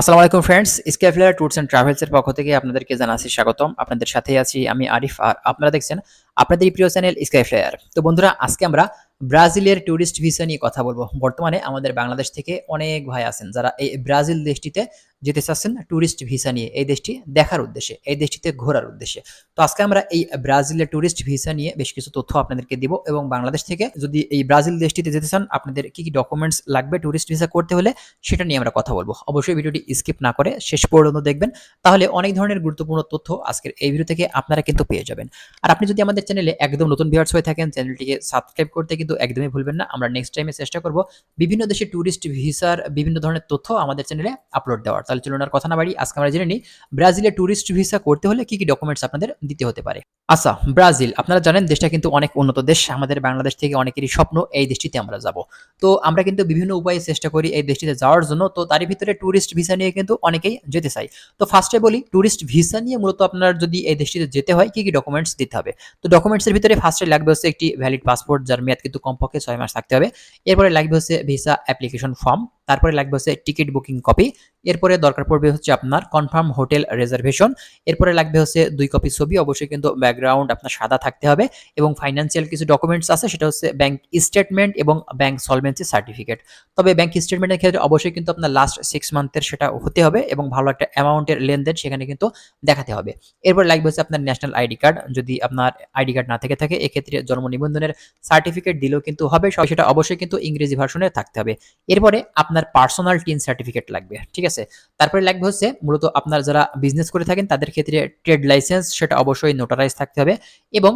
আসসালামু আলাইকুম friends Skyflyer tours and ট্রাভেলসের পক্ষ থেকে আপনাদেরকে জানাচ্ছি স্বাগতম। আপনাদের সাথেই আছি আমি আরিফ আর আপনারা দেখছেন আপনাদের প্রিয় চ্যানেল স্কাইফ্লায়ার তো বন্ধুরা, আজকে আমরা ব্রাজিলের ট্যুরিস্ট ভিসা নিয়ে কথা বলব। বর্তমানে আমাদের বাংলাদেশ থেকে অনেক ভাই আছেন যারা এই ব্রাজিল দেশটিতে যেতে চাচ্ছেন ট্যুরিস্ট ভিসা নিয়ে এই দেশটি দেখার উদ্দেশ্যে, এই দেশটিতে ঘোরার উদ্দেশ্যে। তো আজকে আমরা এই ব্রাজিলের ট্যুরিস্ট ভিসা নিয়ে বেশ কিছু তথ্য আপনাদেরকে দিব এবং বাংলাদেশ থেকে যদি এই ব্রাজিল দেশটিতে যেতে চান, আপনাদের কি কি ডকুমেন্টস লাগবে ট্যুরিস্ট ভিসা করতে হলে, সেটা নিয়ে আমরা কথা বলব। অবশ্যই ভিডিওটি স্কিপ না করে শেষ পর্যন্ত দেখবেন। তাহলে অনেক ধরনের গুরুত্বপূর্ণ তথ্য আজকের এই ভিডিও থেকে আপনারা কিন্তু পেয়ে যাবেন। আর আপনি যদি আমাদের চ্যানেলে একদম নতুন ভিউয়ার্স হয়ে থাকেন চ্যানেলটিকে সাবস্ক্রাইব করতে কিন্তু একদমই ভুলবেন না। আমরা নেক্সট টাইমে চেষ্টা করব বিভিন্ন দেশে ট্যুরিস্ট ভিসার বিভিন্ন ধরনের তথ্য আমাদের চ্যানেলে আপলোড দেওয়ার। তাহলে চলুন আর কথা না বাড়ি। আজকে আমরা জেনে নিই, ব্রাজিলে ট্যুরিস্ট ভিসা করতে হলে কি কি ডকুমেন্টস আপনাদের দিতে হতে পারে। আচ্ছা ব্রাজিল, আপনারা জানেন দেশটা কিন্তু অনেক উন্নত দেশ। আমাদের বাংলাদেশ থেকে অনেকেরই স্বপ্ন এই দেশটিতে আমরা যাব। তো আমরা কিন্তু বিভিন্ন উপায়ে চেষ্টা করি এই দেশটিতে যাওয়ার জন্য। তো তারই ভিতরে ট্যুরিস্ট ভিসা নিয়ে কিন্তু অনেকেই যেতে চাই তো ফার্স্টে বলি ট্যুরিস্ট ভিসা নিয়ে মূলত আপনার যদি এই দেশটিতে যেতে হয়, কি কি ডকুমেন্টস দিতে হবে? তো ডকুমেন্টসের ভিতরে ফার্স্টে লাগবে হচ্ছে একটি ভ্যালিড পাসপোর্ট যার মেয়াদ কিন্তু কমপক্ষে ছয় মাস থাকতে হবে। এরপরে লাগবে হচ্ছে ভিসা অ্যাপ্লিকেশন ফর্ম তারপরে লাগবে হচ্ছে টিকিট বুকিং কপি, এরপরে দরকার পড়বে হচ্ছে আপনার কনফার্ম হোটেল রিজার্ভেশন এরপরে লাগবে হচ্ছে দুই কপি ছবি, অবশ্যই কিন্তু ব্যাকগ্রাউন্ড আপনার সাদা থাকতে হবে এবং ফাইন্যান্সিয়াল কিছু ডকুমেন্টস আছে, সেটা হচ্ছে ব্যাংক স্টেটমেন্ট এবং ব্যাংক সলভেন্সি সার্টিফিকেট তবে ব্যাংক স্টেটমেন্টের ক্ষেত্রে অবশ্যই কিন্তু আপনার লাস্ট সিক্স মান্থের সেটা হতে হবে এবং ভালো একটা অ্যামাউন্টের লেনদেন সেখানে কিন্তু দেখাতে হবে। এরপর লাগবে হচ্ছে আপনার ন্যাশনাল আইডি কার্ড যদি আপনার আইডি কার্ড না থেকে থাকে, এক্ষেত্রে জন্ম নিবন্ধনের সার্টিফিকেট দিলেও কিন্তু হবে সেটা অবশ্যই কিন্তু ইংরেজি ভার্সনে থাকতে হবে। এরপরে আপনার পার্সোনাল টিন সার্টিফিকেট লাগবে, ঠিক আছে? তারপরে লাগবে হচ্ছে মূলত আপনার যারা বিজনেস করে থাকেন, তাদের ক্ষেত্রে ট্রেড লাইসেন্স সেটা অবশ্যই নোটারাইজ থাকতে হবে এবং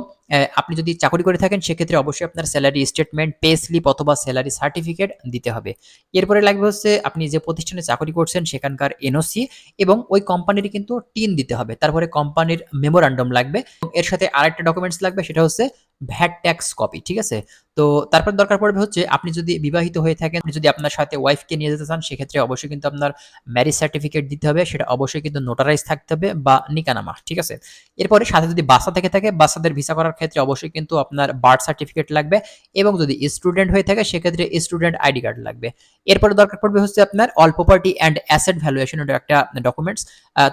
আপনি যদি চাকরি করে থাকেন, সেক্ষেত্রে অবশ্যই আপনার স্যালারি স্টেটমেন্ট পে স্লিপ অথবা স্যালারি সার্টিফিকেট দিতে হবে। এরপরে লাগবে হচ্ছে আপনি যে প্রতিষ্ঠানে চাকরি করছেন, সেখানকার এনওসি এবং ওই কোম্পানির কিন্তু টিন দিতে হবে। তারপরে কোম্পানির মেমোরান্ডাম লাগবে এর সাথে আরেকটা ডকুমেন্টস লাগবে, সেটা হচ্ছে ভ্যাট ট্যাক্স কপি, ঠিক আছে? তো তারপর দরকার পড়বে হচ্ছে, আপনি যদি বিবাহিত হয়ে থাকেন যদি আপনার সাথে ওয়াইফকে নিয়ে যেতে চান, সেক্ষেত্রে অবশ্যই কিন্তু আপনার ম্যারেজ সার্টিফিকেট দিতে হবে, সেটা অবশ্যই কিন্তু নোটারাইজ থাকতে হবে বা নিকানামা ঠিক আছে? এরপরে সাথে যদি বাচ্চা থেকে থাকে, বাচ্চাদের ভিসা করার ক্ষেত্রে অবশ্যই কিন্তু আপনার বার্থ সার্টিফিকেট লাগবে এবং যদি স্টুডেন্ট হয়ে থাকে, সেক্ষেত্রে স্টুডেন্ট আইডি কার্ড লাগবে। এরপরে দরকার পড়বে হচ্ছে আপনার all property and asset valuation একটা ডকুমেন্টস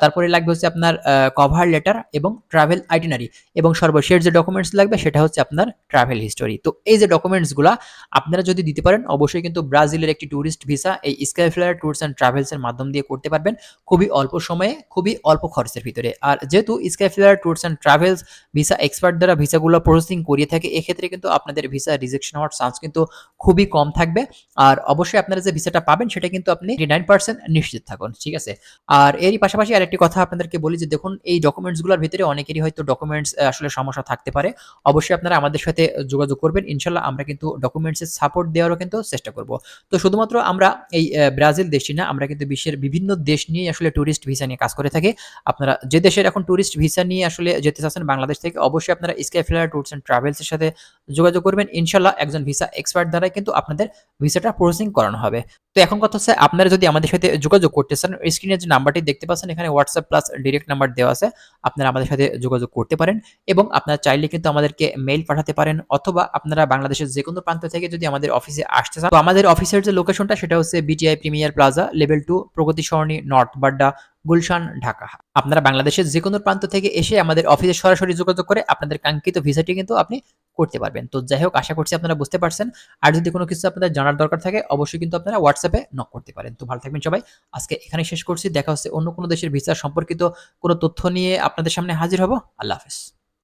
তারপরে লাগবে হচ্ছে আপনার কভার লেটার এবং ট্রাভেল আইটিনারি এবং সর্বশেষ যে ডকুমেন্টস লাগবে, সেটা হচ্ছে আপনার ট্রাভেল হিস্টোরি তো এই যে ডকুমেন্টসগুলো আপনারা যদি দিতে পারেন, অবশ্যই কিন্তু ব্রাজিলের একটি ট্যুরিস্ট ভিসা এই স্কাইফ্লায়ার ট্যুরস অ্যান্ড ট্রাভেলসের মাধ্যম দিয়ে করতে পারবেন খুবই অল্প সময়ে, খুবই অল্প খরচের ভিতরে। আর যেহেতু Skyflyer tours and travels visa expert দ্বারা ভিসাগুলো প্রসেসিং করিয়ে থাকে, এক্ষেত্রে কিন্তু আপনাদের ভিসা রিজেকশন হওয়ার চান্স কিন্তু খুবই কম থাকবে। আর অবশ্যই আপনারা যে ভিসাটা পাবেন, সেটা কিন্তু আপনি নাইন পার্সেন্ট নিশ্চিত থাকুন, ঠিক আছে? আর এরই পাশাপাশি আরেকটি কথা আপনাদেরকে বলি যে, দেখুন, এই ডকুমেন্টসগুলোর ভিতরে অনেকেরই হয়তো ডকুমেন্টস আসলে সমস্যা থাকতে পারে। অবশ্যই আপনারা আমাদের সাথে যোগাযোগ করবেন। ইনশাল্লাহ আমরা কিন্তু ডকুমেন্টসের সাপোর্ট দেওয়ারও কিন্তু চেষ্টা করব। তো শুধুমাত্র আমরা এই ব্রাজিল দেশটি না, আমরা কিন্তু বিশ্বের বিভিন্ন দেশ নিয়ে আসলে ট্যুরিস্ট ভিসা নিয়ে কাজ করে থাকি। আপনারা যে দেশের এখন ট্যুরিস্ট ভিসা নিয়ে আসলে যেতে চাচ্ছেন, বাংলাদেশ থেকে অবশ্যই আপনারা স্কাই স্কাইফ্লায়ার ট্যুরস অ্যান্ড ট্রাভেলসের সাথে যোগাযোগ করবেন। ইনশাল্লাহ একজন ভিসা এক্সপার্ট দ্বারাই কিন্তু আপনাদের ভিসাটা প্রসেসিং করানো হবে। তো এখন কথা হচ্ছে, আপনারা যদি আমাদের সাথে যোগাযোগ করতে চান স্ক্রিনে যে নাম্বারটি দেখতে পাচ্ছেন, এখানে হোয়াটসঅ্যাপ প্লাস ডিরেক্ট নাম্বার দেওয়া আছে। আপনারা আমাদের সাথে যোগাযোগ করতে পারেন এবং আপনারা চাইলে কিন্তু আমাদেরকে মেইল পাঠাতে পারেন অথবা আপনারা বাংলাদেশের যে কোনো প্রান্ত থেকে যদি আমাদের অফিসে আসতে চান। তো আমাদের অফিসের যে লোকেশনটা সেটা হচ্ছে BTI premier plaza level two Pragati Sarani north Badda Gulshan Dhaka আপনারা বাংলাদেশের যে কোনো প্রান্ত থেকে এসে আমাদের অফিসে সরাসরি যোগাযোগ করে আপনাদের কাঙ্ক্ষিত ভিসাটি কিন্তু আপনি করতে পারবেন। তো যাই হোক, আশা করছি আপনারা বুঝতে পারছেন। আর যদি কোনো কিছু আপনাদের জানার দরকার থাকে, অবশ্যই কিন্তু আপনারা হোয়াটসঅ্যাপে নক করতে পারেন। তো ভালো থাকবেন সবাই। আজকে এখানে শেষ করছি। দেখা হচ্ছে অন্য কোনো দেশের ভিসা সম্পর্কিত কোনো তথ্য নিয়ে আপনাদের সামনে হাজির হব। আল্লাহ হাফেজ।